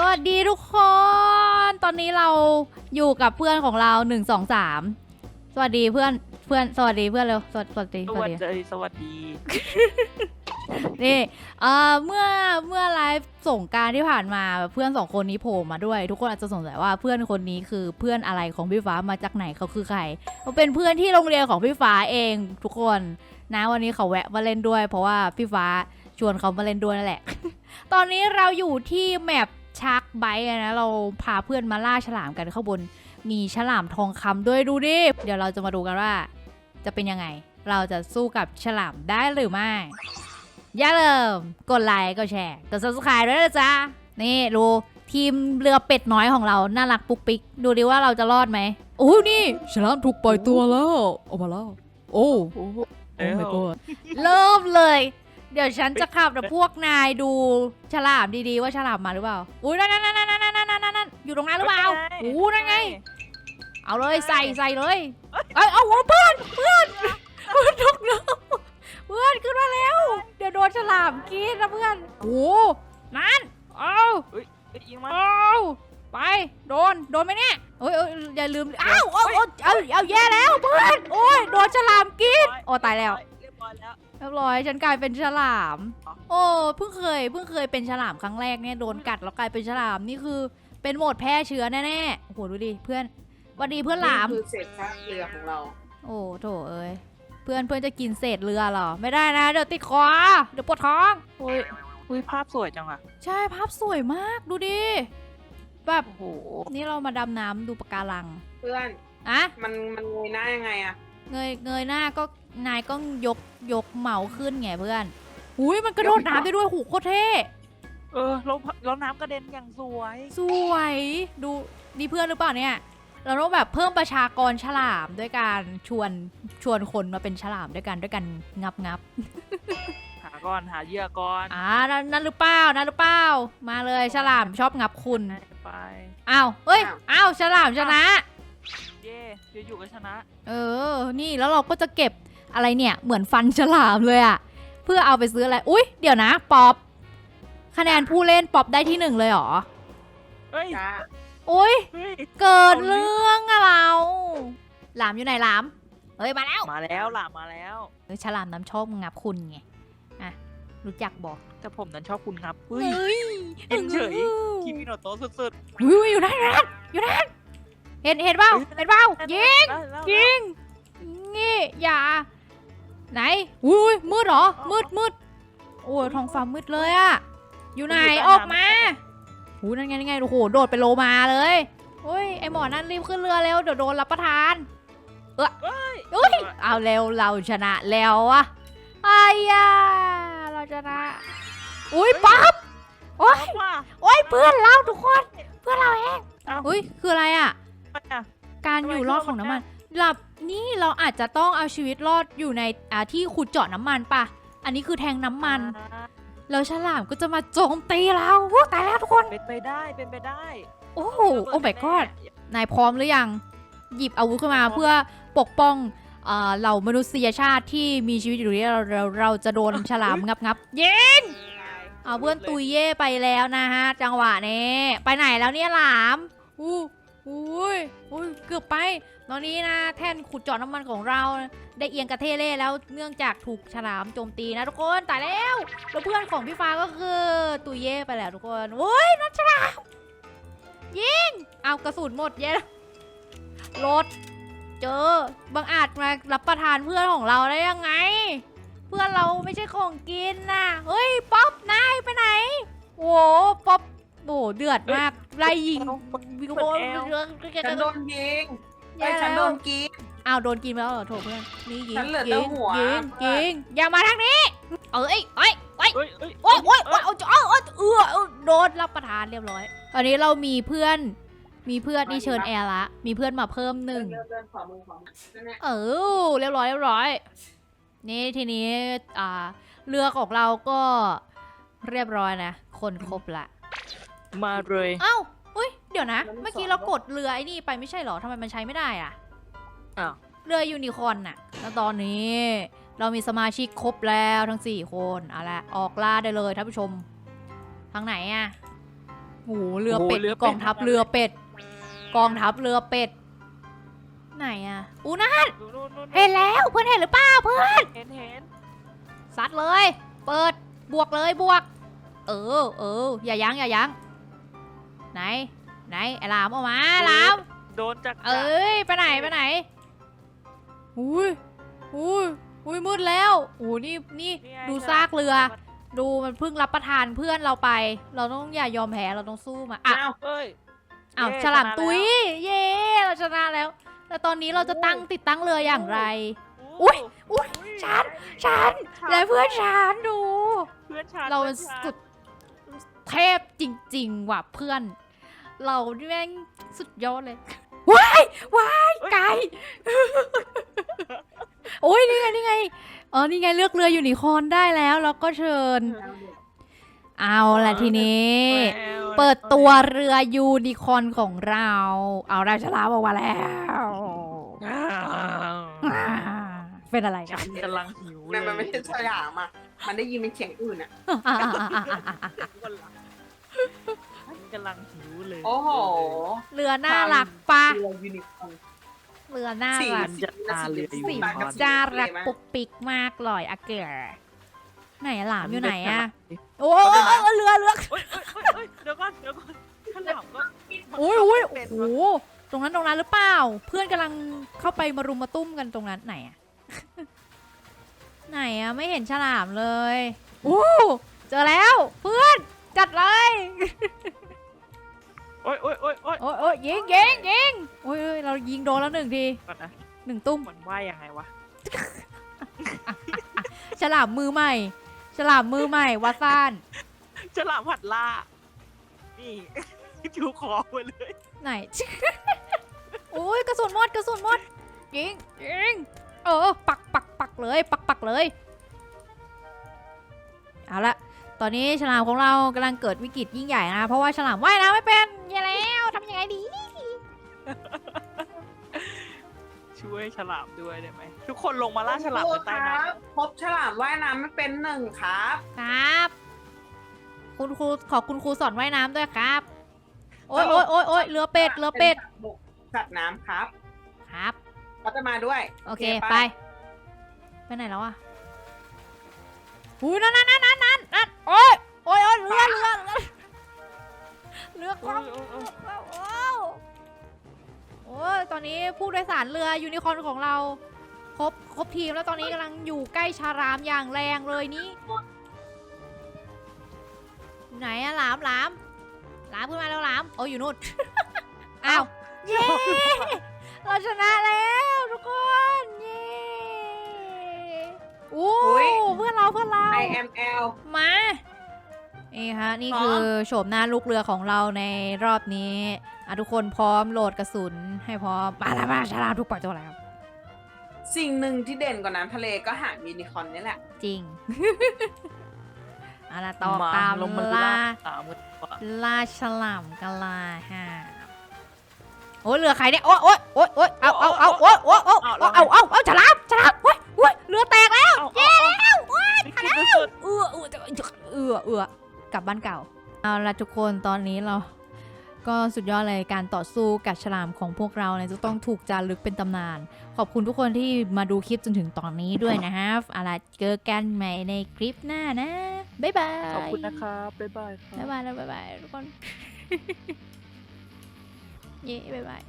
สวัสดีทุกคน ตอนนี้เราอยู่กับเพื่อนของเราหนึ่งสองสามสวัสดีเพื่อนเพื่อนสวัสดีเพื่อนเร็วสวัสสวัสดีสสวัวัสสดีดีสวัสดี นี่เอ่อเมื่อเมื่อไลฟ์ส่งกรารที่ผ่านมาเพื่อนสองคนนี้โผล่มาด้วย ทุกคนอาจจะสงสัยว่าเพื่อนคนนี้คือเพื่อนอะไรของพี่ฟ้ามาจากไหนเขาคือใครเขาเป็นเพื่อนที่โรงเรียนของพี่ฟ้าเองทุกคนนะวันนี้เขาแวะมาเล่นด้วย เพราะว่าพี่ฟ้าชวนเขามาเล่นด้วยนั่นแหละ ตอนนี้เราอยู่ที่แมป ชักไบค์อะนะเราพาเพื่อนมาล่าฉลามกันข้างบน มีฉลามทองคำด้วยดูดิ เดี๋ยวเราจะมาดูกันว่า จะเป็นยังไง เราจะสู้กับฉลามได้หรือไม่ อย่าลืมกดไลค์กดแชร์กด subscribe ด้วยนะจ๊ะ นี่ดูทีมเรือเป็ดน้อยของเรา น่ารักปุกปิก ดูดิว่าเราจะรอดไหมโอ้ยนี่ ฉลามถูกปล่อยตัวแล้วออกมาแล้ว โอ้โอ้โหโอ้ my god เริ่มเลย เดี๋ยวฉันจะขับแต่พวกนายดูฉลามดีๆว่าฉลามมาหรือเปล่า อุ้ยนั่นนั่นนั่นนั่นนั่นนั่นนั่นอยู่ตรงนั้นหรือเปล่าโอ้นั่นไง เอาเลยใส่ใส่เลยเอ้ยเอาเอาเพื่อนเพื่อนเพื่อนตกน้ำเพื่อนขึ้นมาแล้ว เดี๋ยวโดนฉลามกินนะเพื่อนโอ้นั่นเอาเอ้ยยิงมันเอาไปโดนโดนไหมเนี่ยโอ้ยโอ้ยอย่าลืมอ้าวเอาเอาเอาเอาแย่แล้วเพื่อนโอ้ยโดนฉลามกินโอ้ตายแล้วเรียบร้อยแล้ว เรียบร้อยฉันกลายเป็นฉลาม โอ้เพิ่งเคยเพิ่งเคยเป็นฉลามครั้งแรกเนี่ยโดนกัดแล้วกลายเป็นฉลามนี่คือเป็นโหมดแพร่เชื้อแน่ๆโอ้โหดูดิเพื่อนหวันดีเพื่อนหลาม นี่คือเศษซากเรือของเรา โอ้โถเอ้ยเพื่อนเพื่อนจะกินเศษเรือเหรอ ไม่ได้นะ เดี๋ยวติดคอเดี๋ยวปวดท้องโอ้ยอุ้ยภาพสวยจังอะใช่ภาพสวยมากดูดิแบบโอ้โหนี่เรามาดำน้ำดูปะการังเพื่อน อะมันมันเงยหน้ายังไงอะเงยเงยหน้าก็ นายก็ยกยกเหมาขึ้นไงเพื่อนอุ้ยมันกระโดดน้ำได้ด้วยหูโคตรเท่เออแล้วแล้วน้ำกระเด็นอย่างสวย สวยดูนี่เพื่อนหรือเปล่าเนี่ย เราต้องแบบเพิ่มประชากรฉลามด้วยการชวนชวนคนมาเป็นฉลามด้วยกันด้วยกันงับงับหาก่อนหาเหยื่อก่อนอ่านั่นนั่นหรือเปล่านั่นหรือเปล่ามาเลยฉลามชอบงับคุณไปอ้าวเอ้ยอ้าวฉลามชนะเย่อยู่ๆก็ชนะ เออ นี่แล้วเราก็จะเก็บ อะไรเนี่ยเหมือนฟันฉลามเลยอะเพื่อเอาไปซื้ออะไร อุ้ยเดี๋ยวนะป๊อปคะแนนผู้เล่นป๊อปได้ที่หนึ่งเลยเหรอ เฮ้ยจ้าอุ้ยเฮ้ย เกิดเรื่องอะเรา หลามอยู่ไหนหลาม เฮ้ยมาแล้ว มาแล้วล่ะมาแล้วเออฉลามน้ำชอบงับคุณไง อะ รู้จักบอกแต่ผมนั้นชอบคุณครับเฮ้เฮ้ยยเห็นเฉย คิมิโนโตะสุดอุ้ยอยู่นั่นอยู่นั่นอยู่นั่นเห็นเห็นเปล่าเฮ้ยเห็นเปล่าๆยิง แล้วแล้วยิงงี้อย่า ไหน อุ้ยมืดเหรอ มืดมืดโอ้ยท้องฟ้ามืดเลยอะอยู่ไหน ออกมาหูนั่นไงนั่นไง โอ้โห โดดไปโลมาเลยโอ้ย ไอหมอนั่นรีบขึ้นเรือเร็ว เดี๋ยวโดนรับประทานเฮ้ยอุ้ย เอาเร็ว เราชนะแล้วอะไอ้ยาเราชนะ อุ้ยป๊อปโอ้ยเอาว่ะโอ้ย เพื่อนเราทุกคน เพื่อนเราเองเอ้าอุ้ย คืออะไรอะทำไมอะการทำไมอยู่รอดชอบของน้ำมันมันหลับ นี่เราอาจจะต้องเอาชีวิตรอดอยู่ในอ่าที่ขุดเจาะน้ำมันปะอันนี้คือแทงน้ำมันอ่าแล้วฉลามก็จะมาโจมตีเราโอ้ตายแล้วทุกคน เป็นไปได้เป็นไปได้โอ้โหโอ้ my god นายพร้อมหรือยัง หยิบอาวุธขึ้นมาเพื่อปกป้องเอ่อเหล่ามนุษยชาติที่มีชีวิตอยู่นี้เราเราเราจะโดนฉลามงับงับเย้เอาเพื่อนตุยเย่ไปแล้วนะฮะ จังหวะนี้ ไปไหนแล้วเนี่ยหลามอู้ อุ้ยอุ้ยเกือบไป ตอนนี้นะแท่นขุดเจาะน้ำมันของเรา ได้เอียงกระเทเล่แล้วเนื่องจากถูกฉลามโจมตีนะทุกคนตายแล้วแล้วเพื่อนของพี่ฟ้าก็คือตุยเย่ไปแล้วทุกคนโอ้ยนั่นฉลามยิงเอากระสุนหมดเย้รถเจอบางอาจมารับประทานเพื่อนของเราได้ยังไง เพื่อนเราไม่ใช่ของกินนะเฮ้ยป๊อปนายไปไหนโอ้ป๊อป โอ้เดือดมาก ไล่ยิงวิโก้ฉันโดนยิงไอ้แย่ยฉันโดแล้วนกิน อ้าวโดนกินไปแล้วเหรอโถเพื่อนนี่ยิงฉันเหลือยิแต่งหัว ยิงเพื่อนยิงอย่ามาทางนี้ เอ้ยเอ้ยเอ้ย เฮ้ยเฮ้ย โอ้ยโอ้ยโอ้ยเอาเอาเอาเออเออโดนรับประทานเรียบร้อย ตอนนี้เรามีเพื่อน มีเพื่อนนี่เชิญแอร์ละ มีเพื่อนมาเพิ่มหนึ่ง เดินเดินขวามือขวามือนั่นแหละเออเรียบร้อยเรียบร้อย นี่ทีนี้อ่าเรือของเราก็เรียบร้อยนะ คนครบละ มาเลยเอ้าอุ้ยเดี๋ยวนะ เมื่อกี้เรากดเรือไอ้นี่ไปไม่ใช่เหรอทำไมมันใช้ไม่ได้อะอ้าวเรือยูนิคอร์นน่ะแล้วตอนนี้เรามีสมาชิกครบแล้วทั้ง4คนเอาละออกล่าได้เลยท่านผู้ชม ทางไหนอะโอ้โหเรือเป็ดโอ้โหเรือเป็ด กองทัพเรือเป็ด กองทัพเรือเป็ด ไหนอะอู้นะนู่นนู่นนู่นเห็นแล้วเพื่อนเห็นหรือเปล่าเพื่อน เห็นเห็นซัดเลย เปิด บวกเลยบวก เออ เออ อย่ายั้งอย่ายั้ง ไหน ไหนไอ้หลามออกมาหลาม โดนจักรเอ้ยไปไหนไปไหนอุ้ยอุ้ยอุ้ยมืดแล้วโอ้นี่นี่นี่ไงดูฉลมซากเรือ ดูมันเพิ่งรับประทานเพื่อนเราไป เราต้องอย่ายอมแพ้เราต้องสู้มาอะอ้าวเอ้ย อ้าวเย้ฉลามชนะตุ้ยแล้วเย้เราชนะแล้ว แต่ตอนนี้เราจะตั้งติดตั้งเรืออย่างไรโอ้อุ๊ย อุ๊ยฉัน ฉันและเพื่อนฉันดู เพื่อนฉันเราพื่อนฉันสุด เทพจริง ๆ ว่ะเพื่อน เราแม่งสุดยอดเลย ว้าย ว้ายไกลโอ้ยนี่ไงนี่ไง เออนี่ไงเลือกเรือยูนิคอร์นได้แล้ว แล้วก็เชิญ เอาละทีนี้แมวเปิดตัวเรือยูนิคอร์นของเรา เอาได้ฉลามออกมาแล้วอ้าวอ่าเป็นอะไรฉันกำลังหิวเลแต่ยมันไม่ใช่ฉลามอะ มันได้ยินเป็นเสียงอื่นอะวันหลังฉัน กำลังหิวเลยโอ้โหเรือน่ารักปะเรือยูนิคอร์น เรือน่าสี รักจะตาเลยสีสีตากับสีน่ารักเลยมั้ยปุกปิกมากเลยอะเกอไหนอะหลามอยู่ไหนอะเฮ้ยโอ้ยเรือเรือเฮ้ยเฮ้ยเฮ้ยเดี๋ยวก่อนเดี๋ยวก่อนฉลามก็โอ้ยโอ้ยโอ้โหตรงนั้นตรงนั้นหรือเปล่า เพื่อนกำลังเข้าไปมารุมมาตุ้มกันตรงนั้นไหนอะ ไหนอะไม่เห็นฉลามเลยโอ้เจอแล้วเพื่อน จัดเลยโอ้ยโอ้ยโอ้ยโอ้ยโอ้ยโอ้ยยิงยิงยิงโอ้ยโอ้ยเรายิงโดนแล้วหนึ่งทีก่อนนะหนึ่งตุ้ม มันว่ายยังไงวะฉลามมือใหม่ ฉลามมือใหม่วาซาน ฉลามผัดล่า นี่จูคอไปเลย ไหน โอ้ยกระสุนหมดกระสุนหมดยิงยิงเออปักปักปักเลย ปักปักเลย เอาละ ตอนนี้ฉลามของเรากำลังเกิดวิกฤตยิ่งใหญ่นะ เพราะว่าฉลามว่ายน้ำไม่เป็นแย่แล้วทำยังไงดี ช่วยฉลามด้วยได้ไหมทุกคนลงมาล่าฉลามกันใต้น้ครับพบฉลามว่ายน้ำไม่เป็นหนึ่งครับ ครับ คุณครูขอคุณครูสอนว่ายน้ำด้วยครับ โอ้ยโอ้ยโอ้ยโอ้ยเรือเป็ดเรือเป็ดนสัตว์บกสัตว์น้ำครับครับ เขาจะมาด้วย โอเค ไป ไปไหนแล้วอะ หูนั่นนั่นนั่นนั่นนั่นนั่นโอ้ยโอ้ยโอ้ยเรือเรือเรือเรือำคว่ำโอ้ยโอ้ยโอ้ยโอ้ยโอ้ยตอนนี้ผู้โดยสารเรือยูนิคอร์นของเราครบครบทีมแล้วตอนนี้กำลังอยู่ใกล้ชารามอย่างแรงเลยนี่ไหนอะหลามหลามหลามขึ้นมาแล้วหลามโอ้ยอยู่นู่นอ้าวเย้เราชนะแล้วทุกคนเย้โอ้อุ๊ย เพื่อนเราเพื่อนเรา I M L มานี่ฮะนี่พร้อม คือโฉมหน้าลูกเรือของเราในรอบนี้อะทุกคนพร้อมโหลดกระสุนให้พร้อมมาแล้วมาฉลามทุกปล่อยตัวแล้ว สิ่งหนึ่งที่เด่นกว่าน้ำทะเลก็หางยูนิคอร์นนี่แหละ จริง เอาละต่อมาตามลงมาล่าล่าสามมือก่อนล่าฉลามกันล่าฮะโอ้ยเรือใครเนี่ยโอ้ยโอ้ยโอ้ยโอ้ยเอาเอาเอาโอ้ยโอ้ยโอ้ยเอาเอาเอาเอา เอาละทุกคนตอนนี้เราก็สุดยอดเลยการต่อสู้กับฉลามของพวกเราเนี่ยจะต้องถูกจารึกเป็นตำนาน ขอบคุณทุกคนที่มาดูคลิปจนถึงตอนนี้ด้วยนะฮะเอาล่ะเจอกันใหม่ในคลิปหน้านะ บ๊ายบาย ขอบคุณนะครับบ๊ายบายครับ บ๊ายบายแล้วบ๊ายบายทุกคน เย้บ๊ายบาย